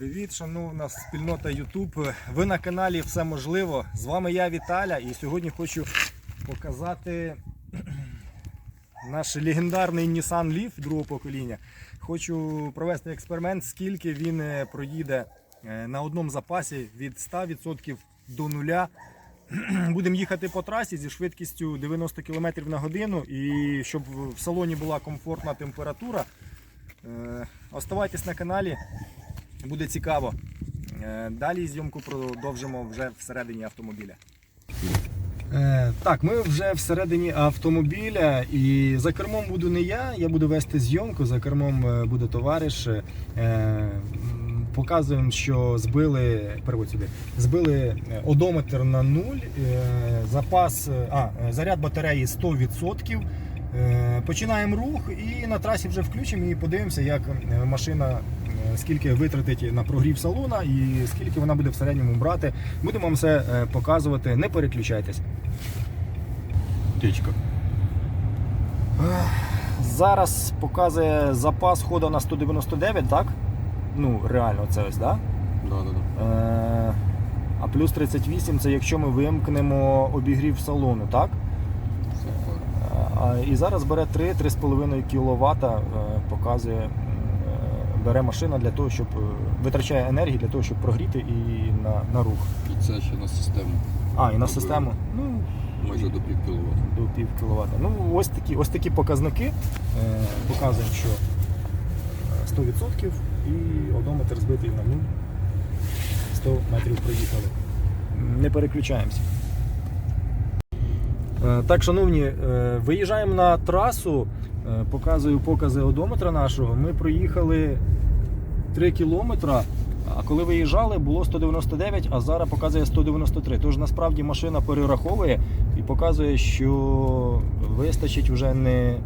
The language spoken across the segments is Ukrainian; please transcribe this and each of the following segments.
Привіт, шановна спільнота YouTube. Ви на каналі Все можливо. З вами я Віталя і сьогодні хочу показати наш легендарний Nissan Leaf другого покоління. Хочу провести експеримент, скільки він е, проїде е, на одному запасі від 100% до нуля. Будемо їхати по трасі зі швидкістю 90 км на годину і щоб в салоні була комфортна температура. Е, Оставайтесь на каналі, буде цікаво. Е, Далі зйомку продовжимо вже всередині автомобіля. Е, так, ми вже всередині автомобіля, і за кермом буду не я, я буду вести зйомку, за кермом е, буде товариш. Показуємо, що збили, переводь сюди, збили одометр на нуль, запас, а, заряд батареї 100%. Е, Починаємо рух і на трасі вже включимо і подивимося, як машина скільки витратить на прогрів салона і скільки вона буде в середньому брати. Будемо вам все е, показувати. Не переключайтесь. Тичка. Зараз показує запас ходу на 199, так? Ну, реально, це ось, так? Да, да, да. Е, а плюс 38 це якщо ми вимкнемо обігрів салону, так? Все І зараз бере 3-3,5 кВт, показує, е, бере машина для того, щоб е, витрачає енергію для того, щоб прогріти і на, на рух. І це ще на систему. А, і на систему ну, Майже до пів кіловат. до пів кВт. Ну, ось такі, ось такі показники е, показують, що е, 100% і одометр збитий на 0. 100 метрів проїхали. Не переключаємося. Е, Так, шановні, е, виїжджаємо на трасу, е, показую покази одометра нашого. Ми проїхали 3 кілометра, а коли виїжджали, було 199, а зараз показує 193. Тож насправді машина перераховує і показує, що вистачить вже не,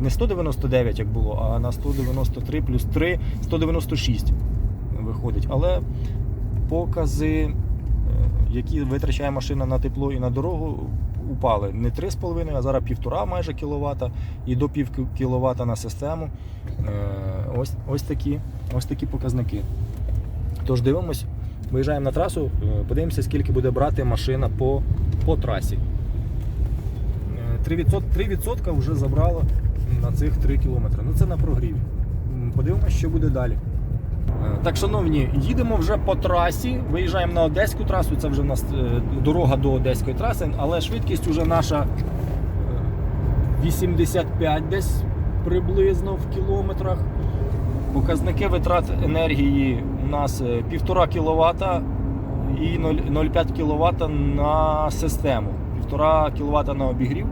не 199, як було, а на 193 плюс 3 196 виходить. Але покази, е, які витрачає машина на тепло і на дорогу, упали не 3,5, а зараз 1,5 майже кВт і до пів кВт на систему. Е, Ось, ось, такі, ось такі показники. Тож дивимось, виїжджаємо на трасу, е, подивимося, скільки буде брати машина по, по трасі. Е, 3%, 3% вже забрало на цих 3 кілометри. Ну це на прогрів. М, Подивимося, що буде далі. Е, Так, шановні, їдемо вже по трасі. Виїжджаємо на Одеську трасу. Це вже у нас е, дорога до Одеської траси, але швидкість вже наша е, 85 десь приблизно в кілометрах. Показники витрат енергії у нас е, 1,5 кВт і 0,5 кВт на систему. 1,5 кВт на обігрів.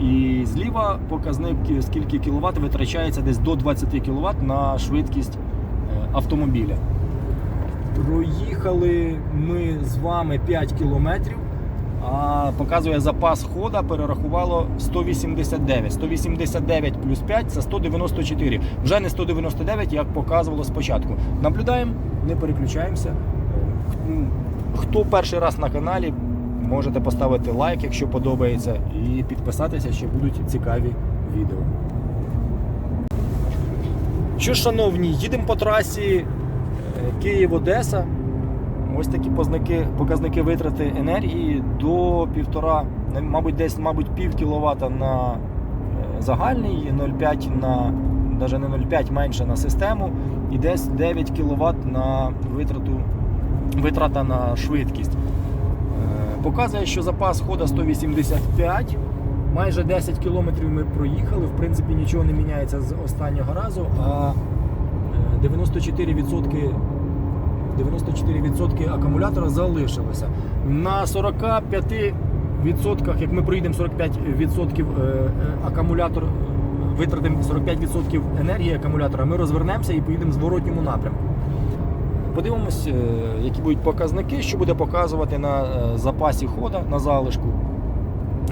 І зліва показник, скільки кВт витрачається десь до 20 кВт на швидкість е, автомобіля. Проїхали ми з вами 5 кілометрів, а показує запас хода, перерахувало 189. 189 плюс 5 це 194. Вже не 199, як показувало спочатку. Наблюдаємо, не переключаємося. Хто перший раз на каналі, можете поставити лайк, якщо подобається, і підписатися, ще будуть цікаві відео. Що, шановні, їдемо по трасі е, Київ-Одеса. Ось такі показники, показники витрати енергії до півтора, мабуть, десь, мабуть, пів кіловата на е, загальний, 0,5 на навіть не 0,5 менше на систему, і десь 9 кВт на витрату, витрата на швидкість. Е, Показує, що запас хода 185. Майже 10 кілометрів ми проїхали. В принципі, нічого не міняється з останнього разу. А е, 94%, 94% акумулятора залишилося. На 45%, як ми проїдемо 45% е, е, акумулятор, витратимо 45% енергії акумулятора, ми розвернемося і поїдемо в зворотньому напрямку. Подивимось, які будуть показники, що буде показувати на запасі хода, на залишку.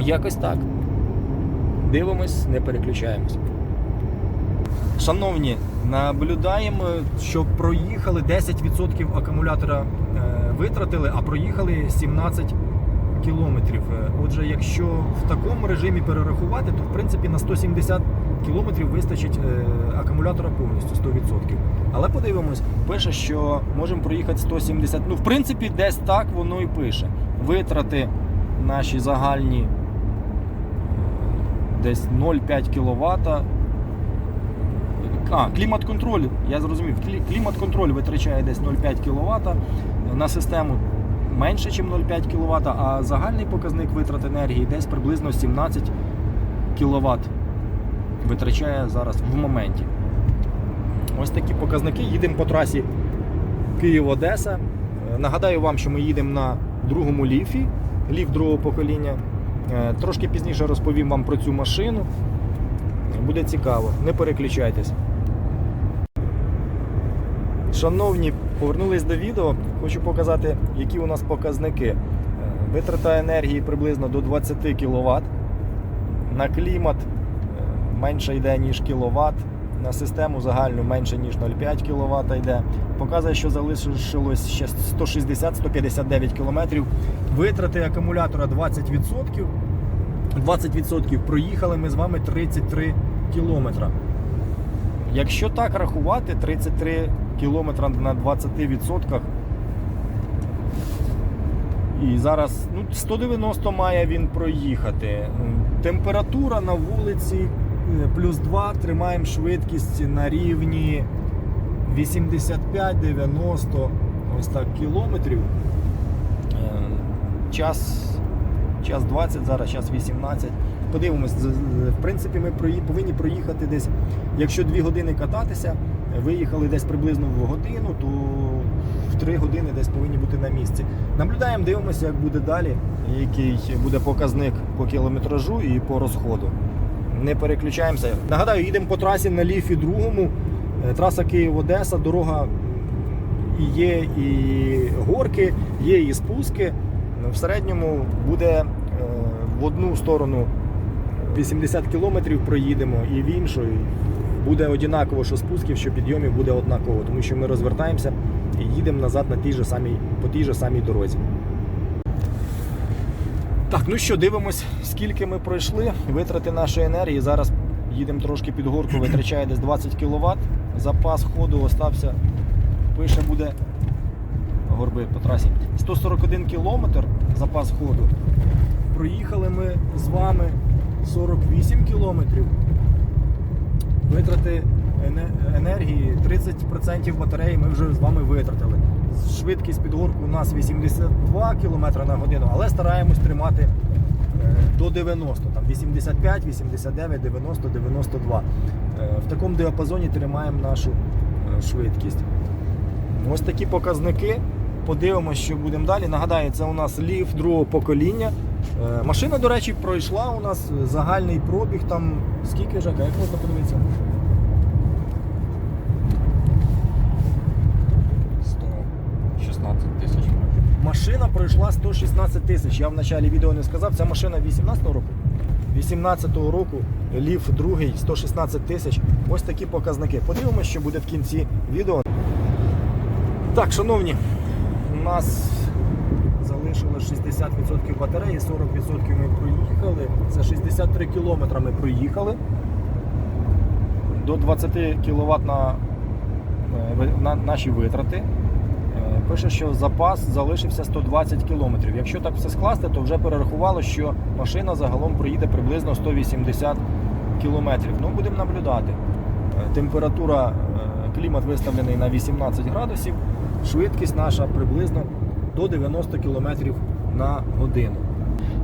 Якось так. Дивимось, не переключаємось. Шановні, наблюдаємо, що проїхали 10% акумулятора е, витратили, а проїхали 17 кілометрів. Отже, якщо в такому режимі перерахувати, то в принципі на 170 кілометрів вистачить е, акумулятора повністю 100%. Але подивимось, пише, що можемо проїхати 170. Ну, в принципі, десь так воно і пише. Витрати наші загальні десь 0,5 кВт. А, клімат-контроль, я зрозумів, клімат-контроль витрачає десь 0,5 кВт на систему менше, ніж 0,5 кВт, а загальний показник витрат енергії десь приблизно 17 кВт витрачає зараз в моменті. Ось такі показники. Їдемо по трасі Київ-Одеса. Е, Нагадаю вам, що ми їдемо на другому ліфі, ліф другого покоління. Е, Трошки пізніше розповім вам про цю машину. Буде цікаво, не переключайтесь. Шановні, повернулись до відео. Хочу показати, які у нас показники. Е, Витрата енергії приблизно до 20 кВт. На клімат е, менше йде, ніж кіловат. На систему загальну менше, ніж 0,5 кВт йде. Показує, що залишилось ще 160-159 км. Витрати акумулятора 20%. 20% проїхали ми з вами 33 кілометра. Якщо так рахувати, 33 кілометра на 20%. І зараз ну, 190 має він проїхати. Температура на вулиці плюс 2, тримаємо швидкість на рівні 85-90 ось так кілометрів. Е, Час, час 20, зараз час 18. Подивимось, в принципі, ми повинні проїхати десь, якщо 2 години кататися, виїхали десь приблизно в годину, то в 3 години десь повинні бути на місці. Наблюдаємо, дивимося, як буде далі, який буде показник по кілометражу і по розходу. Не переключаємося. Нагадаю, їдемо по трасі на ліфі другому. Е, Траса Київ-Одеса, дорога є і горки, є і спуски. В середньому буде е, в одну сторону 80 кілометрів проїдемо і в іншу. Буде однаково, що спусків, що підйомів буде однаково, тому що ми розвертаємося і їдемо назад на тій же самій, по тій же самій дорозі. Так, ну що, дивимось, скільки ми пройшли. Витрати нашої енергії. Зараз їдемо трошки під горку, витрачає десь 20 кВт. Запас ходу остався, пише буде горби по трасі. 141 км запас ходу. Проїхали ми з вами 48 кілометрів. Витрати енергії 30% батареї ми вже з вами витратили. Швидкість під горку у нас 82 км на годину, але стараємось тримати е, до 90, там 85, 89, 90, 92. Е, В такому діапазоні тримаємо нашу е, швидкість. Ось такі показники. Подивимось, що будемо далі. Нагадаю, це у нас ліф другого покоління. Е, Машина, до речі, пройшла у нас загальний пробіг там. Скільки Жека, як можна подивитися? 116 тисяч. Машина пройшла 116 тисяч. Я в началі відео не сказав. Ця машина 18-го року. 18-го року ліф другий 116 тисяч. Ось такі показники. Подивимося, що буде в кінці відео. Так, шановні, у нас залишилось 60% батареї, 40% ми проїхали. Це 63 кілометри ми проїхали. До 20 кВт на, е, на наші витрати. Пише, що запас залишився 120 км. Якщо так все скласти, то вже перерахувало, що машина загалом проїде приблизно 180 км. Ну, будемо наблюдати. Е, Температура, е, клімат виставлений на 18 градусів, швидкість наша приблизно до 90 км на годину.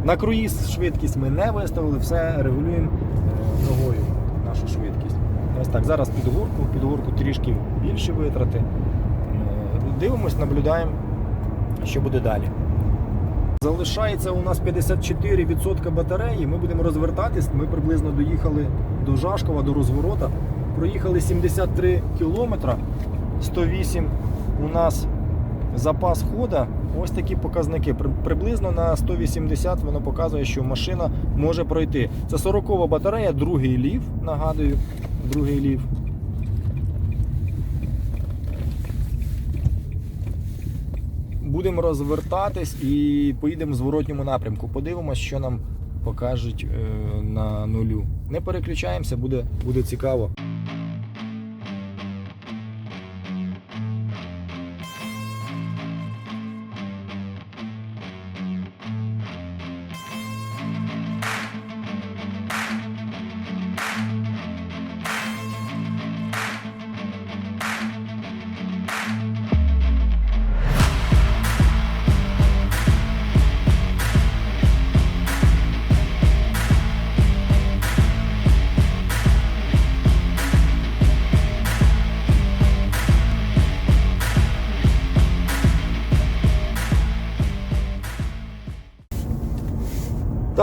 На круїз швидкість ми не виставили, все регулюємо е, ногою нашу швидкість. Ось так, зараз під горку, під трішки більше витрати. Дивимось, наблюдаємо, що буде далі. Залишається у нас 54% батареї. Ми будемо розвертатись. Ми приблизно доїхали до Жашкова, до розворота. Проїхали 73 кілометра, 108 у нас запас хода. Ось такі показники. Приблизно на 180 воно показує, що машина може пройти. Це 40 батарея, другий лів, нагадую, другий лів. Будемо розвертатись і поїдемо в зворотньому напрямку. Подивимось, що нам покажуть е, на нулю. Не переключаємося, буде, буде цікаво.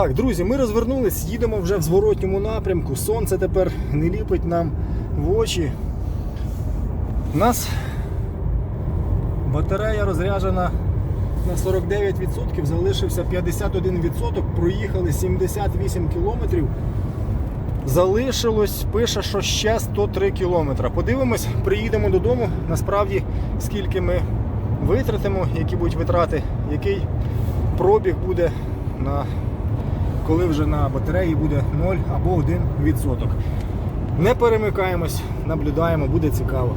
Так, друзі, ми розвернулись, їдемо вже в зворотньому напрямку. Сонце тепер не ліпить нам в очі. У нас батарея розряджена на 49%, залишився 51%, проїхали 78 кілометрів. Залишилось, пише, що ще 103 кілометри. Подивимось, приїдемо додому. Насправді, скільки ми витратимо, які будуть витрати, який пробіг буде на коли вже на батареї буде 0 або 1%. Не перемикаємось, наблюдаємо, буде цікаво.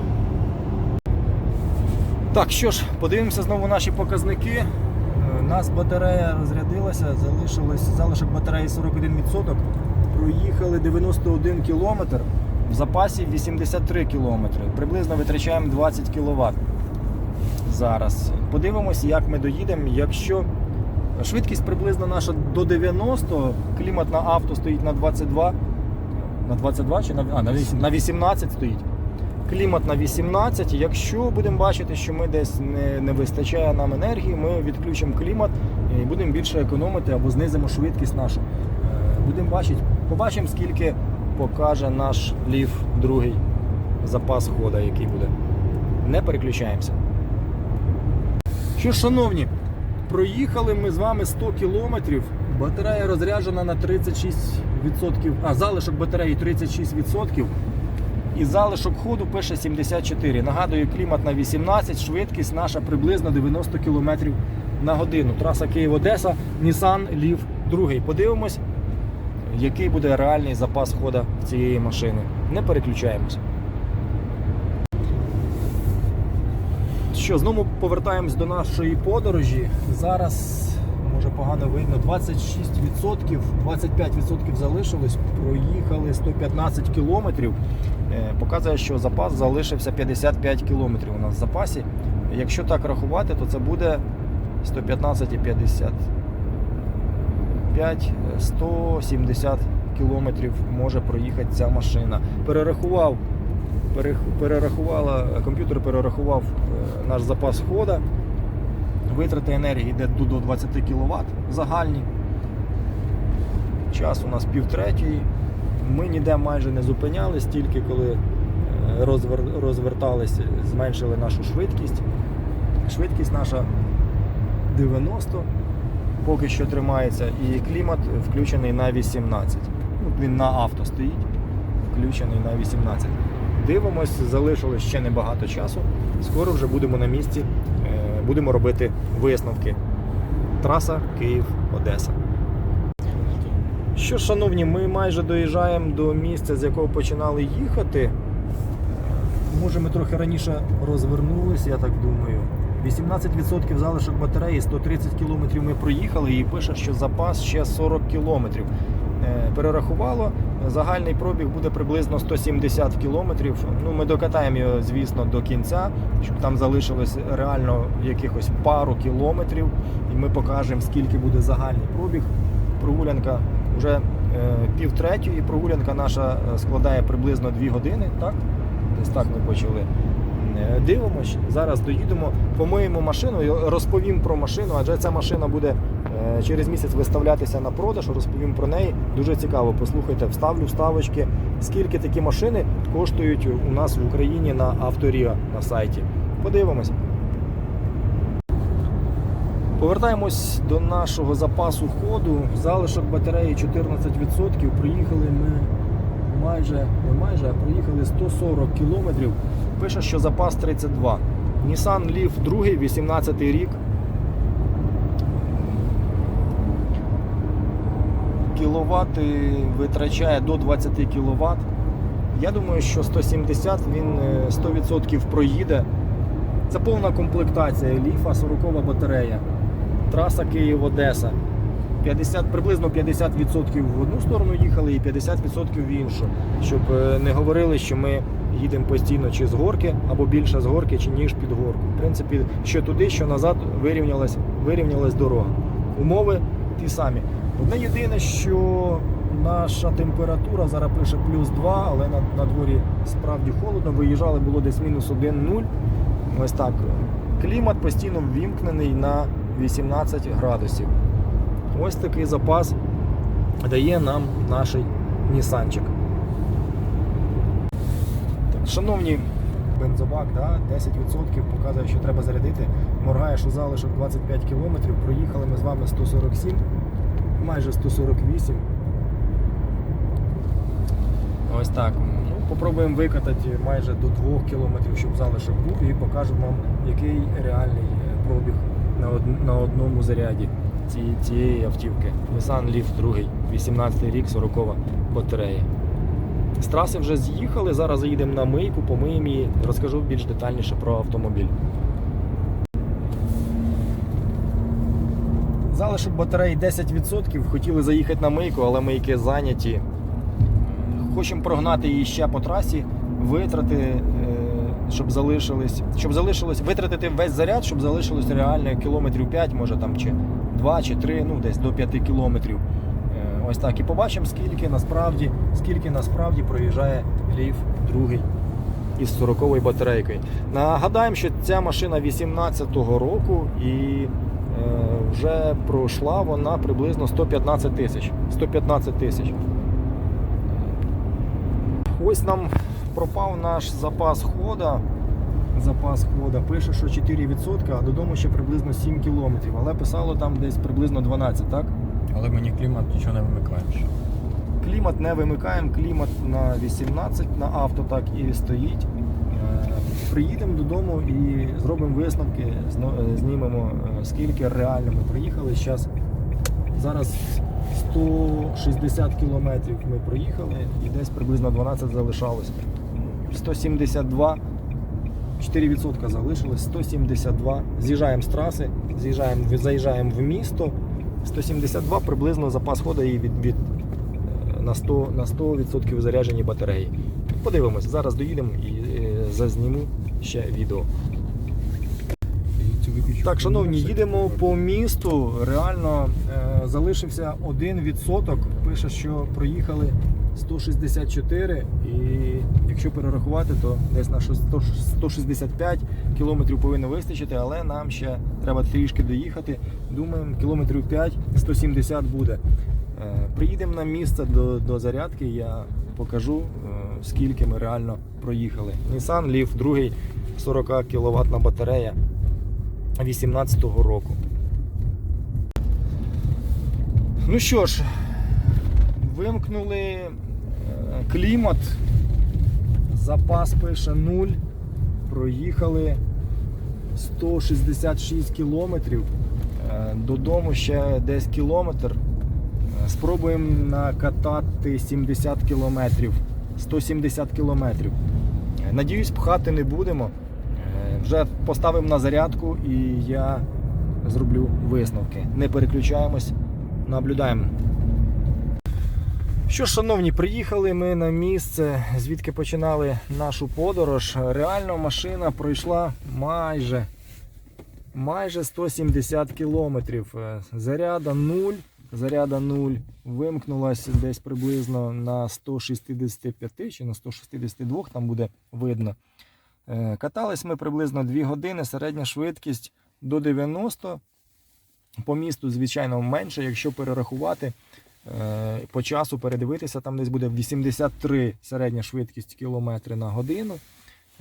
Так, що ж, подивимося знову наші показники. Е, У нас батарея розрядилася, залишилось залишок батареї 41%. Проїхали 91 км, в запасі 83 км. Приблизно витрачаємо 20 кВт. Зараз. Подивимось, як ми доїдемо. Якщо Швидкість приблизно наша до 90, клімат на авто стоїть на 22. На 22 чи на, а, на, вісім- на 18 стоїть. Клімат на 18. Якщо будемо бачити, що ми десь не, не вистачає нам енергії, ми відключимо клімат і будемо більше економити або знизимо швидкість нашу. Е, Будемо бачити, побачимо, скільки покаже наш лів другий запас хода, який буде. Не переключаємося. Що шановні, проїхали ми з вами 100 кілометрів. Батарея розряджена на 36%, а залишок батареї 36%. І залишок ходу пише 74. Нагадую, клімат на 18, швидкість наша приблизно 90 км на годину. Траса Київ-Одеса, Nissan Leaf 2. Подивимось, який буде реальний запас хода цієї машини. Не переключаємося. Що, знову повертаємось до нашої подорожі. Зараз, може погано видно, 26%, 25% залишилось, проїхали 115 кілометрів. Е, Показує, що запас залишився 55 кілометрів у нас в запасі. Якщо так рахувати, то це буде 115 і 55, 170 кілометрів може проїхати ця машина. Перерахував перерахувала, комп'ютер перерахував е, наш запас хода. Витрати енергії йде до- до 20 кВт загальні. Час у нас півтретьої. Ми ніде майже не зупинялись, тільки коли е, розвер, розвертались, зменшили нашу швидкість. Швидкість наша 90, поки що тримається, і клімат включений на 18. Ну, він на авто стоїть, включений на 18. Дивимось, залишилось ще небагато часу. Скоро вже будемо на місці, е, будемо робити висновки. Траса Київ-Одеса. Що, ж, шановні, ми майже доїжджаємо до місця, з якого починали їхати. Е, Може, ми трохи раніше розвернулися, я так думаю. 18% залишок батареї, 130 км ми проїхали і пише, що запас ще 40 км. Перерахувало, загальний пробіг буде приблизно 170 км. Ну, ми докатаємо його, звісно, до кінця, щоб там залишилось реально якихось пару кілометрів, і ми покажемо, скільки буде загальний пробіг. Прогулянка вже е, пів прогулянка наша е, складає приблизно 2 години. Так? Десь так ми почали. Е, Дивимось, зараз доїдемо, помиємо машину і розповім про машину, адже ця машина буде через місяць виставлятися на продаж, розповім про неї. Дуже цікаво, послухайте, вставлю вставочки, скільки такі машини коштують у нас в Україні на Авторіа на сайті. Подивимось. Повертаємось до нашого запасу ходу. Залишок батареї 14%. Приїхали ми майже, не майже, а проїхали 140 кілометрів. Пише, що запас 32. Nissan Leaf 2, 18 рік. кВт витрачає до 20 кВт. Я думаю, що 170 він е, 100% проїде. Це повна комплектація ліфа, 40 батарея. Траса Київ-Одеса. 50, приблизно 50% в одну сторону їхали і 50% в іншу. Щоб е, не говорили, що ми їдемо постійно чи з горки, або більше з горки, чи ніж під горку. В принципі, що туди, що назад вирівнялась, вирівнялась дорога. Умови ті самі. Одне єдине, що наша температура зараз пише плюс 2, але на, на дворі справді холодно. Виїжджали було десь мінус 1-0. Ось так. Клімат постійно ввімкнений на 18 градусів. Ось такий запас дає нам наш Нісанчик. Шановні, бензобак, да, 10% показує, що треба зарядити. Моргаєш у залишок 25 км. Проїхали ми з вами 147, майже 148. Ось так. Ну, попробуємо викатати майже до 2 км, щоб залишок був, і покажемо вам, який реальний пробіг на, од- на одному заряді цієї, цієї автівки. Nissan Leaf 2, 18 рік, 40 батарея. З траси вже з'їхали, зараз заїдемо на мийку, помиємо її, розкажу більш детальніше про автомобіль. Залишок батареї 10%. Хотіли заїхати на мийку, але мийки зайняті. Хочемо прогнати її ще по трасі, витрати, е, щоб залишились, щоб залишилось, витратити весь заряд, щоб залишилось реально кілометрів 5, може там чи 2 чи 3, ну десь до 5 кілометрів. Е, Ось так. І побачимо, скільки насправді, скільки насправді проїжджає ліф другий із 40 батарейкою. Нагадаємо, що ця машина 18-го року і е, вже пройшла вона приблизно 115 тисяч. 115 тисяч. Ось нам пропав наш запас хода. Запас хода пише, що 4%, а додому ще приблизно 7 кілометрів. Але писало там десь приблизно 12, так? Але мені клімат нічого не вимикаєш. Клімат не вимикаємо, клімат на 18 на авто так і стоїть. Приїдемо додому і зробимо висновки, знімемо е, скільки реально ми проїхали. Зараз, зараз 160 кілометрів ми проїхали і десь приблизно 12 залишалось. 172, 4% залишилось, 172. З'їжджаємо з траси, з'їжджаємо, заїжджаємо в місто. 172 приблизно запас ходу і від, від е, на 100, на 100% заряджені батареї. Подивимось, зараз доїдемо і е, зазніму ще відео. Так, шановні, їдемо по місту. Реально е, залишився 1%. Пише, що проїхали 164 і якщо перерахувати, то десь на 165 кілометрів повинно вистачити, але нам ще треба трішки доїхати. Думаємо, кілометрів 5 170 буде. Е, Приїдемо на місце до, до зарядки, я покажу, е, скільки ми реально проїхали. Nissan Leaf, другий 40 кВт батарея 18-го року. Ну що ж, вимкнули е, клімат. Запас пише 0. Проїхали 166 кілометрів. Е, Додому ще десь кілометр. Е, Спробуємо накатати 70 кілометрів. 170 кілометрів. Надіюсь, пхати не будемо. Е, Вже поставимо на зарядку і я зроблю висновки. Не переключаємось, наблюдаємо. Що ж, шановні, приїхали ми на місце, звідки починали нашу подорож. Реально машина пройшла майже, майже 170 кілометрів. Е, Заряда 0, заряда 0. Вимкнулася десь приблизно на 165 чи на 162, там буде видно. Е, Катались ми приблизно 2 години, середня швидкість до 90. По місту, звичайно, менше, якщо перерахувати е, по часу, передивитися, там десь буде 83 середня швидкість кілометри на годину.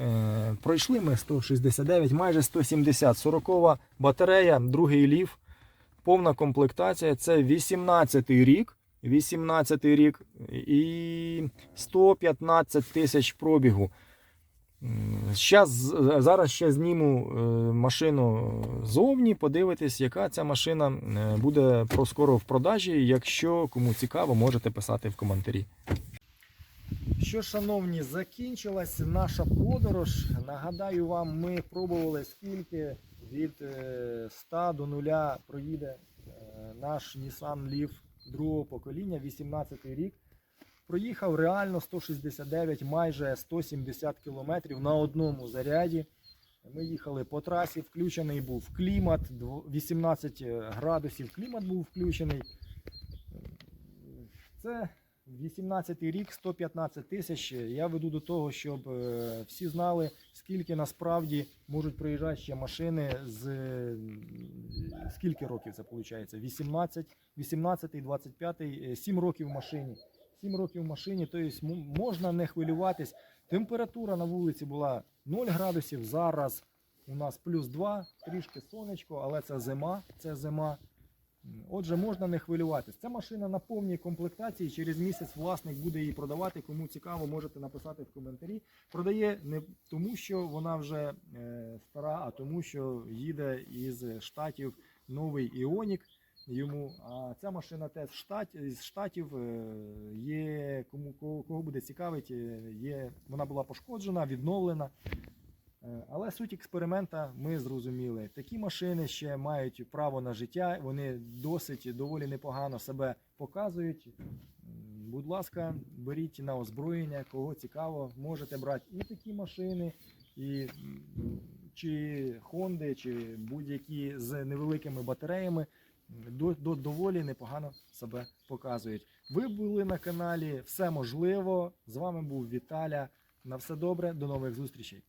Е, Пройшли ми 169, майже 170. 40 батарея, другий ліф, повна комплектація. Це 18-й рік. 18-й рік і 115 тисяч пробігу. Щас, зараз ще зніму е, машину зовні, подивитись, яка ця машина е, буде про скоро в продажі. Якщо кому цікаво, можете писати в коментарі. Що, шановні, закінчилась наша подорож. Нагадаю вам, ми пробували скільки від е, 100 до 0 проїде е, наш Nissan Leaf другого покоління, 18 рік. Проїхав реально 169, майже 170 км на одному заряді. Ми їхали по трасі, включений був клімат, 18 градусів клімат був включений. Це 18 рік, 115 тисяч. Я веду до того, щоб е, всі знали, скільки насправді можуть приїжджати ще машини з е, скільки років це виходить? 18, 18, 25, 7 років в машині. 7 років в машині, тобто можна не хвилюватись. Температура на вулиці була 0 градусів. Зараз у нас плюс 2, трішки сонечко, але це зима. Це зима. Отже, можна не хвилюватись. Ця машина на повній комплектації. Через місяць власник буде її продавати. Кому цікаво, можете написати в коментарі. Продає не тому, що вона вже е, стара, а тому, що їде із штатів новий Іонік. Йому, а ця машина теж штат, з штатів е, є кому кого, буде цікавить, е, є, вона була пошкоджена, відновлена. Е, Але суть експеримента ми зрозуміли. Такі машини ще мають право на життя, вони досить доволі непогано себе показують. Будь ласка, беріть на озброєння, кого цікаво, можете брати і такі машини, і чи Хонди, чи будь-які з невеликими батареями. До, до, доволі непогано себе показують. Ви були на каналі Все можливо. З вами був Віталя. На все добре, до нових зустрічей.